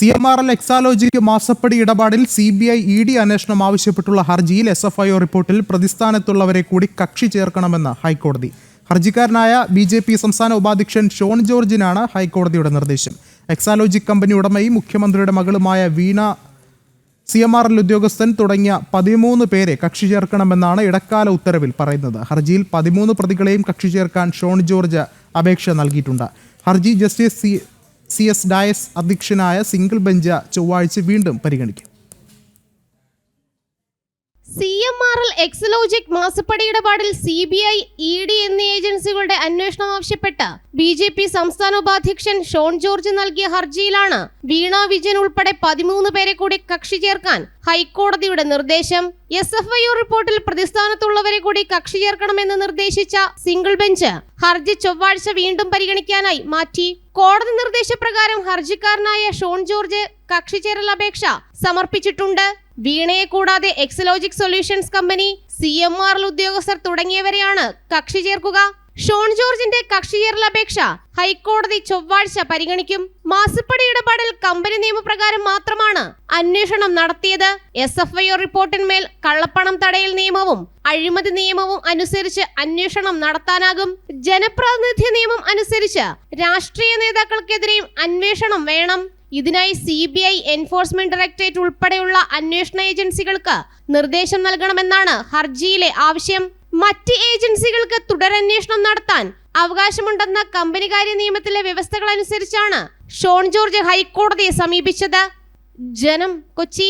C M R L Exalogic മാസപ്പടി ഇടപാടിൽ C B I E D അന്വേഷണം ആവശ്യപ്പെട്ടുള്ള ഹർജിയിൽ എസ് എഫ് ഐ ഒ റിപ്പോർട്ടിൽ പ്രതിസ്ഥാനത്തുള്ളവരെ കൂടി കക്ഷി ചേർക്കണമെന്ന് ഹൈക്കോടതി. ഹർജിക്കാരനായ ബി ജെ പി സംസ്ഥാന ഉപാധ്യക്ഷൻ ഷോൺ ജോർജിനാണ് ഹൈക്കോടതിയുടെ നിർദ്ദേശം. എക്സാലോജിക് കമ്പനി ഉടമയും മുഖ്യമന്ത്രിയുടെ മകളുമായ Veena C M R L ഉദ്യോഗസ്ഥൻ തുടങ്ങിയ പതിമൂന്ന് പേരെ കക്ഷി ചേർക്കണമെന്നാണ് ഇടക്കാല ഉത്തരവിൽ പറയുന്നത്. ഹർജിയിൽ പതിമൂന്ന് പ്രതികളെയും കക്ഷി ചേർക്കാൻ ഷോൺ ജോർജ് അപേക്ഷ നൽകിയിട്ടുണ്ട്. ഹർജി justice C C S Dias അധ്യക്ഷനായ സിംഗിൾ ബെഞ്ച് ചൊവ്വാഴ്ച വീണ്ടും പരിഗണിക്കും. C M R L Exalogic മാസപ്പടി ഇടപാടിൽ C B I E D എന്നീ ഏജൻസികളുടെ അന്വേഷണം ആവശ്യപ്പെട്ട് ബി ജെ പി സംസ്ഥാന ഉപാധ്യക്ഷൻ ഷോൺ ജോർജ് നൽകിയ ഹർജിയിലാണ് വീണ വിജയൻ ഉൾപ്പെടെ പതിമൂന്ന് പേരെ കൂടി കക്ഷി ചേർക്കാൻ ഹൈക്കോടതിയുടെ നിർദ്ദേശം. എസ് എഫ് ഐ റിപ്പോർട്ടിൽ പ്രതിസ്ഥാനത്തുള്ളവരെ കൂടി കക്ഷി ചേർക്കണമെന്ന് നിർദ്ദേശിച്ച സിംഗിൾ ബെഞ്ച് ഹർജി ചൊവ്വാഴ്ച വീണ്ടും പരിഗണിക്കാനായി മാറ്റി. കോടതി നിർദ്ദേശപ്രകാരം ഹർജിക്കാരനായ ഷോൺ ജോർജ് കക്ഷി ചേരൽ അപേക്ഷ സമർപ്പിച്ചിട്ടുണ്ട്. വീണയെ കൂടാതെ Exalogic solutions company C M R ഉദ്യോഗസ്ഥർ തുടങ്ങിയവരെയാണ് കക്ഷി ചേർക്കുക. ഷോൺ ജോർജിന്റെ കക്ഷിയേറൽ അപേക്ഷ ഹൈക്കോടതി ചൊവ്വാഴ്ച പരിഗണിക്കും. മാസപ്പടി ഇടപാടിൽ കമ്പനി നിയമപ്രകാരം മാത്രമാണ് അന്വേഷണം നടത്തിയത്. എസ് എഫ് ഐ റിപ്പോർട്ടിന്മേൽ കള്ളപ്പണം തടയൽ നിയമവും അഴിമതി നിയമവും അനുസരിച്ച് അന്വേഷണം നടത്താനാകും. ജനപ്രതിനിധി നിയമം അനുസരിച്ച് രാഷ്ട്രീയ നേതാക്കൾക്കെതിരെയും അന്വേഷണം വേണം. ഇതിനായി C B I enforcement directorate ഉൾപ്പെടെയുള്ള അന്വേഷണ ഏജൻസികൾക്ക് നിർദ്ദേശം നൽകണമെന്നാണ് ഹർജിയിലെ ആവശ്യം. മറ്റ് ഏജൻസികൾക്ക് തുടരന്വേഷണം നടത്താൻ അവകാശമുണ്ടെന്ന കമ്പനികാര്യ നിയമത്തിലെ വ്യവസ്ഥകൾ അനുസരിച്ചാണ് ഷോൺ ജോർജ് ഹൈക്കോടതിയെ സമീപിച്ചത്. ജനം കൊച്ചി.